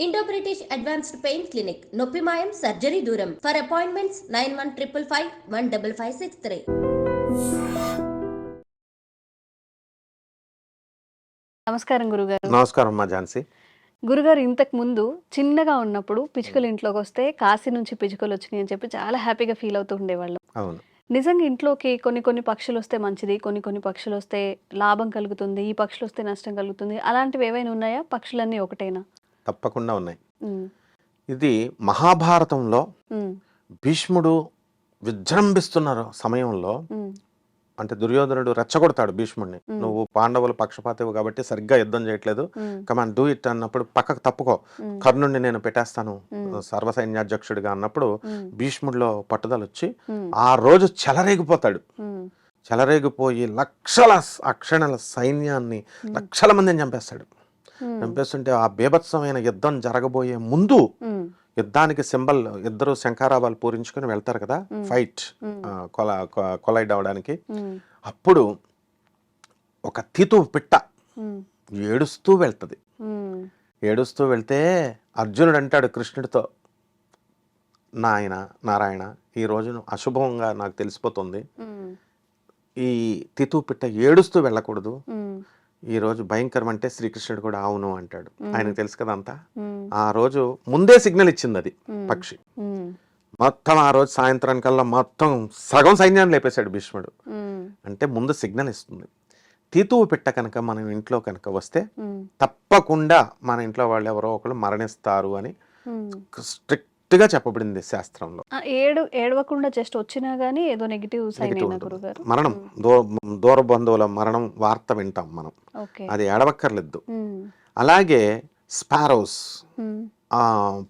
Indo British advanced pain clinic నొప్పి మాయం surgery దూరం for appointments nine one triple five one double five six three నమస్కారం గురుగారు. నమస్కారం అమ్మా ఝాన్సీ. గురుగారు ఇంతకు ముందు చిన్నగా ఉన్నప్పుడు పిచ్చుకలు ఇంట్లోకి వస్తే కాశీ నుంచి పిచ్చుకలు వచ్చినాయి అని చెప్పి చాలా హ్యాపీగా ఫీల్ అవుతూ ఉండేవాళ్ళం. అవును. నిజంగా ఇంట్లోకి కొన్ని కొన్ని పక్షులు వస్తే మంచిది కొన్ని కొన్ని పక్షులు వస్తే లాభం కలుగుతుంది ఈ పక్షులు వస్తే నష్టం కలుగుతుంది. అలాంటివి ఏవైనా ఉన్నాయా? పక్షులన్నీ ఒకటేనా? తప్పకుండా ఉన్నాయి. ఇది మహాభారతంలో భీష్ముడు విజృంభిస్తున్న సమయంలో. అంటే దుర్యోధనుడు రెచ్చగొడతాడు భీష్ముడిని. నువ్వు పాండవుల పక్షపాతవు కాబట్టి సరిగ్గా యుద్ధం చేయట్లేదు. కమాన్ డూ ఇట్ అన్నప్పుడు పక్కకు తప్పుకో. కర్ణుడిని నేను పెట్టేస్తాను. సర్వసైన్యాధ్యక్షుడిగా అన్నప్పుడు భీష్ముడిలో పట్టుదల వచ్చి ఆ రోజు చెలరేగిపోతాడు. చెలరేగిపోయి లక్షల అక్షణల సైన్యాన్ని లక్షల మందిని చంపేస్తాడు. చంపేస్తుంటే ఆ బీభత్సమైన యుద్ధం జరగబోయే ముందు ఉమ్, యుద్ధానికి సింబల్ ఇద్దరు శంఖారావాలు పూరించుకొని వెళ్తారు కదా ఫైట్ ఆ, కొల కొలైడ్ అవడానికి. అప్పుడు ఒక తీతు పిట్ట ఏడుస్తూ వెళ్తుంది. ఏడుస్తూ వెళ్తే అర్జునుడు అంటాడు కృష్ణుడితో నాయన నారాయణ ఈ రోజును అశుభంగా నాకు తెలిసిపోతుంది. ఈ తితు పిట్ట ఏడుస్తూ వెళ్ళకూడదు. ఈ రోజు భయంకరం అంటే శ్రీకృష్ణుడు కూడా అవును అంటాడు. ఆయనకు తెలుసు కదా అంతా? ఆ రోజు ముందే సిగ్నల్ ఇచ్చింది అది పక్షి. మొత్తం ఆ రోజు సాయంత్రానికల్లా మొత్తం సగం సైన్యాన్ని లేపేశాడు భీష్ముడు. అంటే ముందు సిగ్నల్ ఇస్తుంది. తీతువు పెట్ట కనుక మన ఇంట్లో కనుక వస్తే తప్పకుండా మన ఇంట్లో వాళ్ళు ఎవరో ఒకరు మరణిస్తారు అని ఉమ్. స్ట్రిక్ట్గా చెప్పబడింది శాస్త్రంలో. ఏడు ఏడవకుండా జస్ట్ వచ్చినా గానీ ఏదో నెగిటివ్ సైన్ మరణం దూర బంధువుల మరణం వార్త వింటాం మనం. అది ఏడవక్కర్లేదు. అలాగే స్పారోస్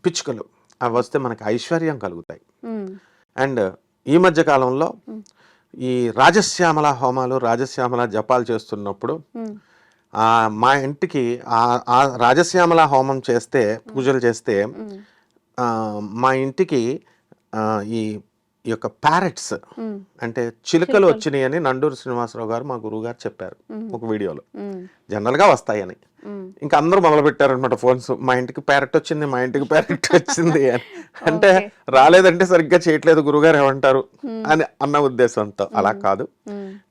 పిచ్చుకలు అవి వస్తే మనకి ఐశ్వర్యం కలుగుతాయి. అండ్ ఈ మధ్య కాలంలో ఈ రాజశ్యామల హోమాలు రాజశ్యామల జపాలు చేస్తున్నప్పుడు మా ఇంటికి ఆ రాజశ్యామల హోమం చేస్తే పూజలు చేస్తే మా ఇంటికి ఈ యొక్క ప్యారెట్స్ అంటే చిలుకలు వచ్చినాయి అని నండూరు శ్రీనివాసరావు గారు మా గురువు గారు చెప్పారు. ఒక వీడియోలో. జనరల్గా వస్తాయని. ఇంకా అందరూ మొదలు పెట్టారనమాట ఫోన్స్ మా ఇంటికి ప్యారెట్ వచ్చింది మా ఇంటికి ప్యారెట్ వచ్చింది అని. అంటే. రాలేదంటే సరిగ్గా చేయట్లేదు గురుగారు ఏమంటారు అని అన్న ఉద్దేశంతో. అలా కాదు.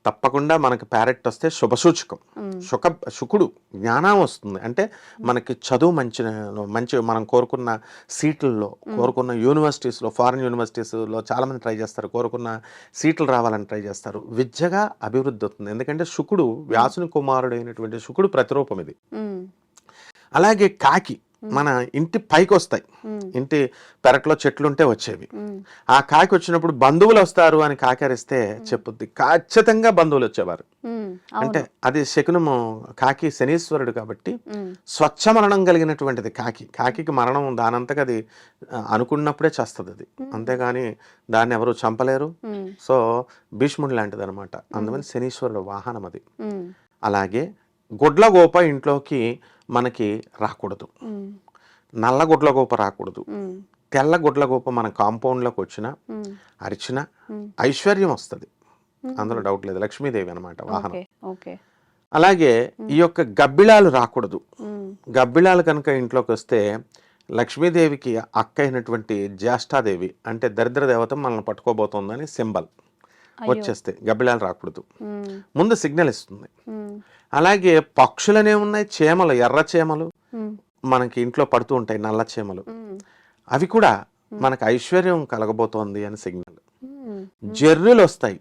తప్పకుండా మనకి ప్యారెట్ వస్తే శుభసూచకం. శుక శుకుడు జ్ఞానం వస్తుంది. అంటే మనకి చదువు మంచి మంచి మనం కోరుకున్న సీట్లలో కోరుకున్న యూనివర్సిటీస్లో ఫారిన్ యూనివర్సిటీస్లో చాలామంది ట్రై చేస్తారు. కోరుకున్న సీట్లు రావాలని ట్రై చేస్తారు. విద్యగా అభివృద్ధి అవుతుంది. ఎందుకంటే శుకుడు వ్యాసుని కుమారుడైనటువంటి శుకుడు ప్రతిరూపం ఇది. అలాగే కాకి మన ఇంటి పైకి వస్తాయి ఇంటి పెరట్లో చెట్లుంటే వచ్చేవి. ఆ కాకి వచ్చినప్పుడు బంధువులు వస్తారు అని కాకరిస్తే చెప్పుద్ది. ఖచ్చితంగా బంధువులు వచ్చేవారు. అంటే అది శకునము కాకి శనీశ్వరుడు కాబట్టి స్వచ్ఛ మరణం కలిగినటువంటిది కాకి. కాకికి మరణం దానంతగా అది అనుకున్నప్పుడే చేస్తుంది అది. అంతేగాని దాన్ని ఎవరు చంపలేరు. సో భీష్ముడు లాంటిది అనమాట అందువల్ల శనీశ్వరుడు వాహనం అది అలాగే అలాగే గుడ్లగోప ఇంట్లోకి మనకి రాకూడదు. నల్ల గుడ్లగోప రాకూడదు. ఉమ్, తెల్ల గుడ్లగోప మన కాంపౌండ్లోకి వచ్చినా అరిచినా. ఐశ్వర్యం వస్తుంది. అందులో డౌట్ లేదు. లక్ష్మీదేవి అనమాట వాహనం. అలాగే ఈ యొక్క గబ్బిళాలు రాకూడదు. గబ్బిళాలు కనుక ఇంట్లోకి వస్తే లక్ష్మీదేవికి అక్క అయినటువంటి జ్యేష్ఠాదేవి అంటే దరిద్ర దేవత మనల్ని పట్టుకోబోతోందని సింబల్ వచ్చేస్తే గబ్బిళాలు రాకూడదు. ముందు సిగ్నల్ ఇస్తుంది. అలాగే పక్షులనే ఉన్నాయి చేమలు ఎర్ర చేమలు. మనకి ఇంట్లో పడుతూ ఉంటాయి నల్ల చేమలు. అవి కూడా మనకు ఐశ్వర్యం కలగబోతోంది అని సిగ్నల్. జర్రులు వస్తాయి.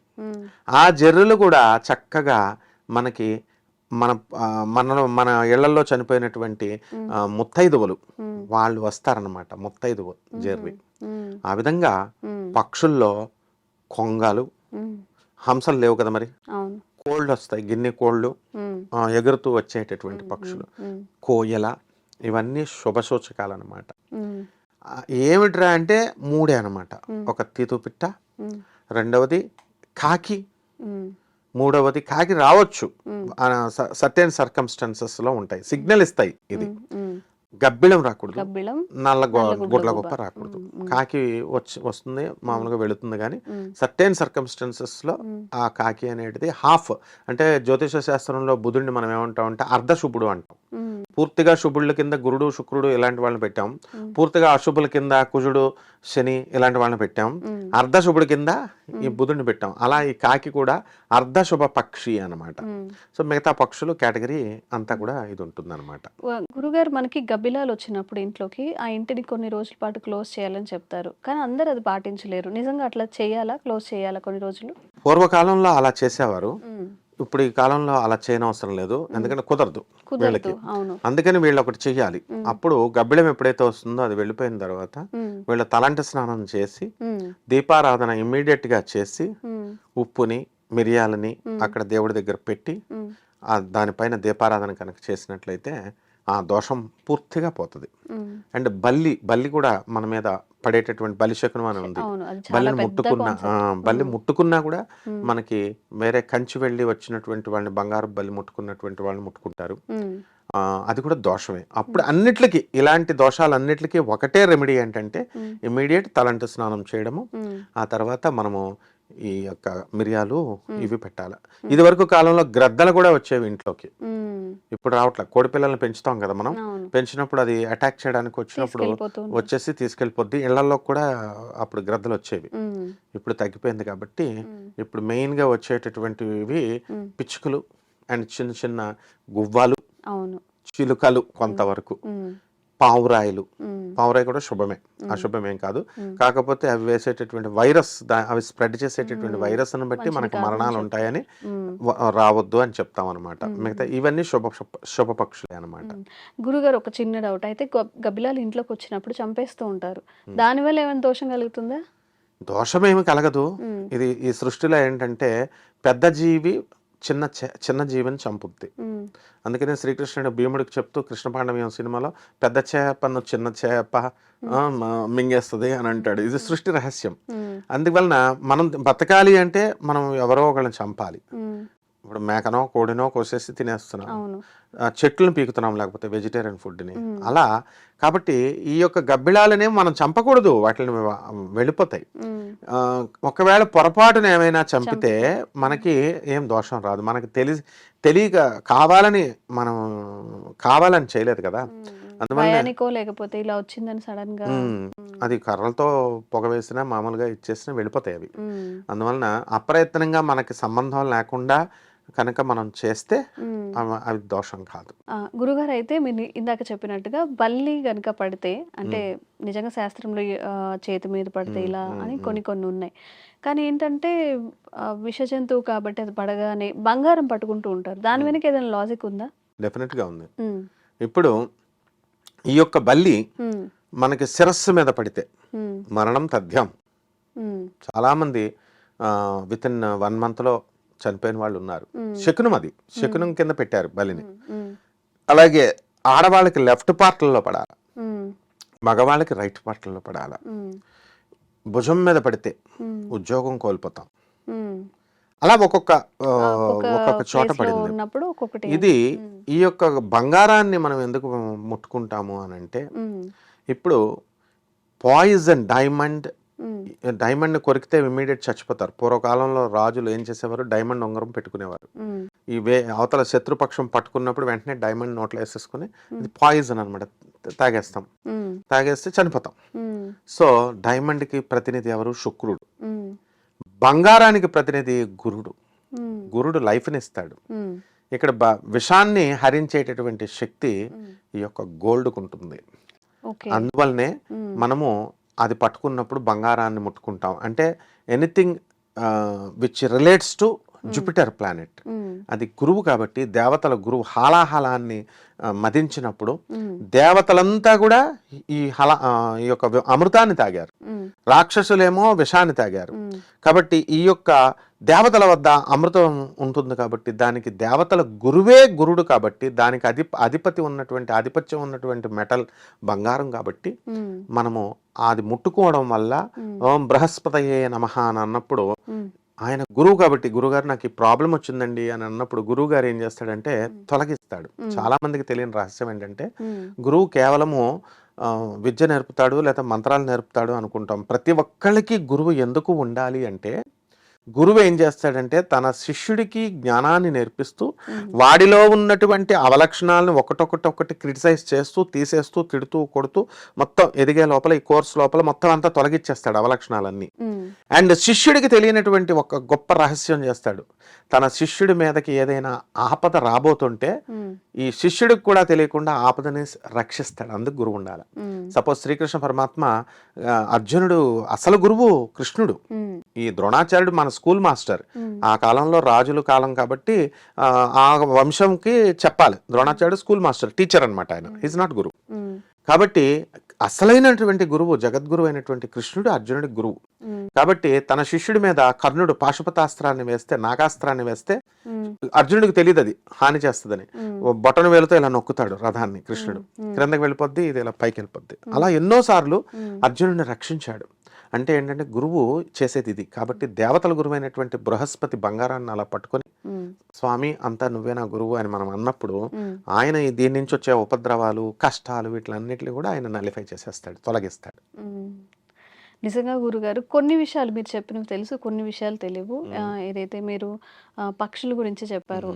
ఆ జర్రులు కూడా చక్కగా మనకి మన మన మన ఇళ్ళలో చనిపోయినటువంటి ముత్తైదువులు వాళ్ళు వస్తారనమాట ముత్తైదువు జర్రి. ఆ విధంగా పక్షుల్లో కొంగలు హంసలు లేవు కదా మరి? కోళ్ళు వస్తాయి గిన్నె కోళ్ళు ఎగురుతూ వచ్చేటటువంటి పక్షులు. కోయల ఇవన్నీ శుభసూచకాలు అనమాట ఏమిట్రా అంటే మూడే అనమాట ఒక తీతు పిట్ట ఉమ్, రెండవది కాకి. మూడవది కాకి రావచ్చు. సర్టెన్ సర్కమ్స్టాన్సెస్లో ఉంటాయి. సిగ్నల్ ఇస్తాయి ఇది. గబ్బిళం రాకూడదు. నల్ల గుడ్ల. గొప్ప రాకూడదు. కాకి వచ్చి వస్తుంది మామూలుగా వెళుతుంది కానీ. సర్టెన్ సర్కమ్స్టాన్సెస్లో. ఆ కాకి అనేది హాఫ్ అంటే జ్యోతిష శాస్త్రంలో బుధుడిని మనం ఏమంటాం అంటే అర్ధశుభుడు అంటాం పూర్తిగా శుభుళ్ళ కింద గురుడు శుక్రుడు ఇలాంటి వాళ్ళని పెట్టాం. పూర్తిగా అశుభుల కింద కుజుడు శని ఇలాంటి వాళ్ళని పెట్టాం. అర్ధ శుభుడి కింద ఈ బుధుడిని పెట్టాం. అలా ఈ కాకి కూడా అర్ధ శుభ పక్షి అన్నమాట. మ్మ్. సో మిగతా పక్షులు కేటగిరీ అంతా కూడా ఇది ఉంటుంది అనమాట గురుగారు మనకి గబ్బిలాలు వచ్చినప్పుడు ఇంట్లోకి ఆ ఇంటిని కొన్ని రోజుల పాటు క్లోజ్ చేయాలని చెప్తారు. కానీ అందరు అది పాటించలేరు. నిజంగా అట్లా చేయాలా? క్లోజ్ చేయాలా కొన్ని రోజులు? పూర్వకాలంలో అలా చేసేవారు. ఇప్పుడు ఈ కాలంలో అలా చేయనవసరం లేదు. ఎందుకంటే కుదరదు వీళ్ళకి. అందుకని వీళ్ళు ఒకటి చెయ్యాలి. అప్పుడు గబ్బిళం ఎప్పుడైతే వస్తుందో అది వెళ్ళిపోయిన తర్వాత. వీళ్ళ తలంటి స్నానం చేసి. దీపారాధన ఇమ్మీడియట్గా చేసి. ఉప్పుని మిరియాలని అక్కడ దేవుడి దగ్గర పెట్టి దానిపైన దీపారాధన కనుక చేసినట్లయితే ఆ దోషం పూర్తిగా పోతుంది. అండ్ బల్లి బల్లి కూడా మన మీద పడేటటువంటి బలి శకునం అని ఉంది బల్లిని ముట్టుకున్నా బల్లి ముట్టుకున్నా కూడా మనకి వేరే కంచి వెళ్ళి వచ్చినటువంటి వాళ్ళని బంగారు బల్లి ముట్టుకున్నటువంటి వాళ్ళని ముట్టుకుంటారు. ఆ, అది కూడా దోషమే. అప్పుడు అన్నిట్లకి ఇలాంటి దోషాలన్నిటికీ ఒకటే రెమెడీ ఏంటంటే ఇమీడియట్ తలంటు స్నానం చేయడము. ఆ తర్వాత మనము ఈ యొక్క మిరియాలు ఇవి పెట్టాలి. ఇది వరకు కాలంలో గ్రద్దలు కూడా వచ్చేవి ఇంట్లోకి. ఇప్పుడు రావట్లే. కోడి పిల్లల్ని పెంచుతాం కదా మనం. పెంచినప్పుడు అది అటాక్ చేయడానికి వచ్చినప్పుడు. వచ్చేసి తీసుకెళ్ళిపోద్ది. ఇళ్ళలో కూడా అప్పుడు గ్రద్దలు వచ్చేవి. ఇప్పుడు తగ్గిపోయింది కాబట్టి ఇప్పుడు మెయిన్గా వచ్చేటటువంటివి పిచ్చుకలు అండ్ చిన్న చిన్న గువ్వాలు చిలుకలు కొంతవరకు. పావురాయిలు. పావురాయి కూడా శుభమే. అశుభమేం కాదు. కాకపోతే అవి వేసేటటువంటి వైరస్ అవి స్ప్రెడ్ చేసేటటువంటి వైరస్ని బట్టి మనకు మరణాలు ఉంటాయని రావద్దు అని చెప్తాం అనమాట మిగతా ఇవన్నీ శుభ శుభ- పక్షులే అనమాట గురుగారు ఒక చిన్న డౌట్. అయితే గబ్- గబ్బిలాలు ఇంట్లోకి వచ్చినప్పుడు చంపేస్తూ ఉంటారు. దానివల్ల ఏమైనా దోషం కలుగుతుందా? దోషమేమి కలగదు. ఇది ఈ సృష్టిలో ఏంటంటే పెద్ద జీవి చిన్న చిన్న జీవిని చంపుద్ది. అందుకనే శ్రీకృష్ణుడు భీముడికి చెప్తూ కృష్ణ పాండవ్యం సినిమాలో పెద్ద చేపను చిన్న చేప మింగేస్తుంది అని అంటాడు ఇది సృష్టి రహస్యం. అందువలన మనం బతకాలి అంటే మనం ఎవరో ఒకళ్ళని చంపాలి. ఇప్పుడు మేకనో కోడినో కోసేసి తినేస్తున్నాం. చెట్లను పీకుతున్నాం లేకపోతే వెజిటేరియన్ ఫుడ్ని. అలా కాబట్టి ఈ యొక్క గబ్బిళాలనే మనం చంపకూడదు. వాటిని వెళ్ళిపోతాయి. ఒకవేళ పొరపాటున ఏమైనా చంపితే మనకి ఏం దోషం రాదు. మనకి తెలిసి తెలియక కావాలని మనం కావాలని చేయలేదు కదా. లేకపోతే ఇలా వచ్చిందని సడన్గా అది కర్రలతో పొగ వేసినా మామూలుగా ఇచ్చేసినా వెళ్ళిపోతాయి అవి. అందువలన అప్రయత్నంగా మనకి సంబంధం లేకుండా కనుక మనం చేస్తే. అవ- దోషం కాదు. గురుగారు అయితే మీరు ఇందాక చెప్పినట్టుగా బల్లి గనుక పడితే అంటే నిజంగా శాస్త్రంలో చేతి మీద పడితే ఇలా అని కొన్ని కొన్ని ఉన్నాయి. కానీ ఏంటంటే విష జంతువు కాబట్టి అది పడగానే బంగారం పట్టుకుంటూ ఉంటారు. దాని వెనక ఏదైనా లాజిక్ ఉందా? డెఫినెట్గా ఉంది. ఇప్పుడు ఈ యొక్క బల్లి మనకి శిరస్సు మీద పడితే మరణం తథ్యం. చాలామంది విత్ ఇన్ వన్ మంత్లో చనిపోయిన వాళ్ళు ఉన్నారు శకునం అది. శకునం కింద పెట్టారు బలిని. అలాగే ఆడవాళ్ళకి లెఫ్ట్ పార్ట్లలో పడాలి. మగవాళ్ళకి రైట్ పార్ట్లలో పడాలి. భుజం మీద పడితే ఉద్యోగం కోల్పోతాం. అలా ఒక్కొక్క ఒక్కొక్క చోట పడింది. ఇది ఈ యొక్క బంగారాన్ని మనం ఎందుకు ముట్టుకుంటాము అని అంటే ఇప్పుడు పాయిజన్ డైమండ్ డైమండ్ కొరికితే ఇమీడియట్ చచ్చిపోతారు. పూర్వకాలంలో రాజులు ఏం చేసేవారు? డైమండ్ ఉంగరం పెట్టుకునేవారు. ఈ వే అవతల శత్రుపక్షం పట్టుకున్నప్పుడు వెంటనే డైమండ్ నోట్లో వేసేసుకుని ఇది పాయిజన్ అనమాట తాగేస్తాం. తాగేస్తే చనిపోతాం. సో డైమండ్కి ప్రతినిధి ఎవరు? శుక్రుడు. బంగారానికి ప్రతినిధి గురుడు. గురుడు లైఫ్ని ఇస్తాడు. ఇక్కడ విషాన్ని హరించేటటువంటి శక్తి ఈ యొక్క గోల్డ్కు ఉంటుంది అందువల్లనే మనము అది పట్టుకున్నప్పుడు బంగారాన్ని ముట్టుకుంటాం. అంటే anything which relates to Jupiter planet um, అది గురువు కాబట్టి దేవతల గురువు హాలాహలాన్ని మదించినప్పుడు ఉమ్, దేవతలంతా కూడా ఈ హల ఈ యొక్క అమృతాన్ని తాగారు. రాక్షసులేమో విషాన్ని తాగారు. కాబట్టి ఈ యొక్క దేవతల వద్ద అమృతం ఉంటుంది కాబట్టి దానికి దేవతల గురువే గురుడు కాబట్టి దానికి అధి అధిపతి ఉన్నటువంటి ఆధిపత్యం ఉన్నటువంటి మెటల్ బంగారం కాబట్టి మనము అది ముట్టుకోవడం వల్ల ఓం బృహస్పతయే నమః అని అన్నప్పుడు ఆయన గురువు కాబట్టి గురుగారు నాకు ఈ ప్రాబ్లం వచ్చిందండి అని అన్నప్పుడు గురువు గారు ఏం చేస్తాడంటే తొలగిస్తాడు. చాలా మందికి తెలియని రహస్యం ఏంటంటే గురువు కేవలము విద్య నేర్పుతాడు లేదా మంత్రాలు నేర్పుతాడు అనుకుంటాం. ప్రతి ఒక్కళ్ళకి గురువు ఎందుకు ఉండాలి అంటే గురువు ఏం చేస్తాడంటే తన శిష్యుడికి జ్ఞానాన్ని నేర్పిస్తూ వాడిలో ఉన్నటువంటి అవలక్షణాలను ఒకటొకటి ఒకటి క్రిటిసైజ్ చేస్తూ తీసేస్తూ తిడుతూ కొడుతూ మొత్తం ఎదిగే లోపల ఈ కోర్స్ లోపల మొత్తం అంతా తొలగించేస్తాడు అవలక్షణాలన్నీ. అండ్ శిష్యుడికి తెలియనటువంటి ఒక గొప్ప రహస్యం చేస్తాడు. తన శిష్యుడి మీదకి ఏదైనా ఆపద రాబోతుంటే ఈ శిష్యుడికి కూడా తెలియకుండా ఆపదని రక్షిస్తాడు. అందుకు గురువు ఉండాలి. సపోజ్ శ్రీకృష్ణ పరమాత్మ అర్జునుడు అసలు గురువు కృష్ణుడు. ఈ ద్రోణాచార్యుడు మన స్కూల్ మాస్టర్. ఆ కాలంలో రాజుల కాలం కాబట్టి ఆ, వంశంకి చెప్పాలి. ద్రోణాచార్యుడు స్కూల్ మాస్టర్ టీచర్ అనమాట ఆయన. ఈజ్ నాట్ గురువు. కాబట్టి అసలైనటువంటి గురువు జగద్గురువు అయినటువంటి కృష్ణుడు అర్జునుడి గురువు. కాబట్టి తన శిష్యుడి మీద కర్ణుడు పాశుపతాస్త్రాన్ని వేస్తే నాగాస్త్రాన్ని వేస్తే అర్జునుడికి తెలియదు అది హాని చేస్తుందని. బొటన వేలుతో ఇలా నొక్కుతాడు రథాన్ని కృష్ణుడు. క్రిందకి వెళ్ళిపోద్ది ఇది ఇలా పైకి వెళ్ళిపోద్ది. అలా ఎన్నో సార్లు ఉమ్, అర్జునుడిని రక్షించాడు. అంటే ఏంటంటే గురువు చేసేది ఇది. కాబట్టి దేవతల గురువైనటువంటి బృహస్పతి బంగారాన్ని అలా పట్టుకొని స్వామి అంతా నువ్వే నా గురువు అని మనం అన్నప్పుడు ఆయన దీని నుంచి వచ్చే ఉపద్రవాలు కష్టాలు వీటిలన్నిటిని కూడా ఆయన నలిఫై చేసేస్తాడు తొలగిస్తాడు. నిజంగా గురుగారు కొన్ని విషయాలు మీరు చెప్పినవి తెలుసు కొన్ని విషయాలు తెలియవు. ఏదైతే మీరు పక్షుల గురించి చెప్పారు.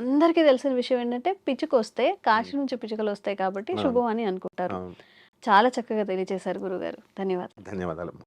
అందరికీ తెలిసిన విషయం ఏంటంటే పిచ్చుక వస్తే కాశీ నుంచి పిచ్చుకలు వస్తాయి కాబట్టి శుభం అని అనుకుంటారు. చాలా చక్కగా తెలియజేశారు గురుగారు. ధన్యవాదాలు. ధన్యవాదాలు.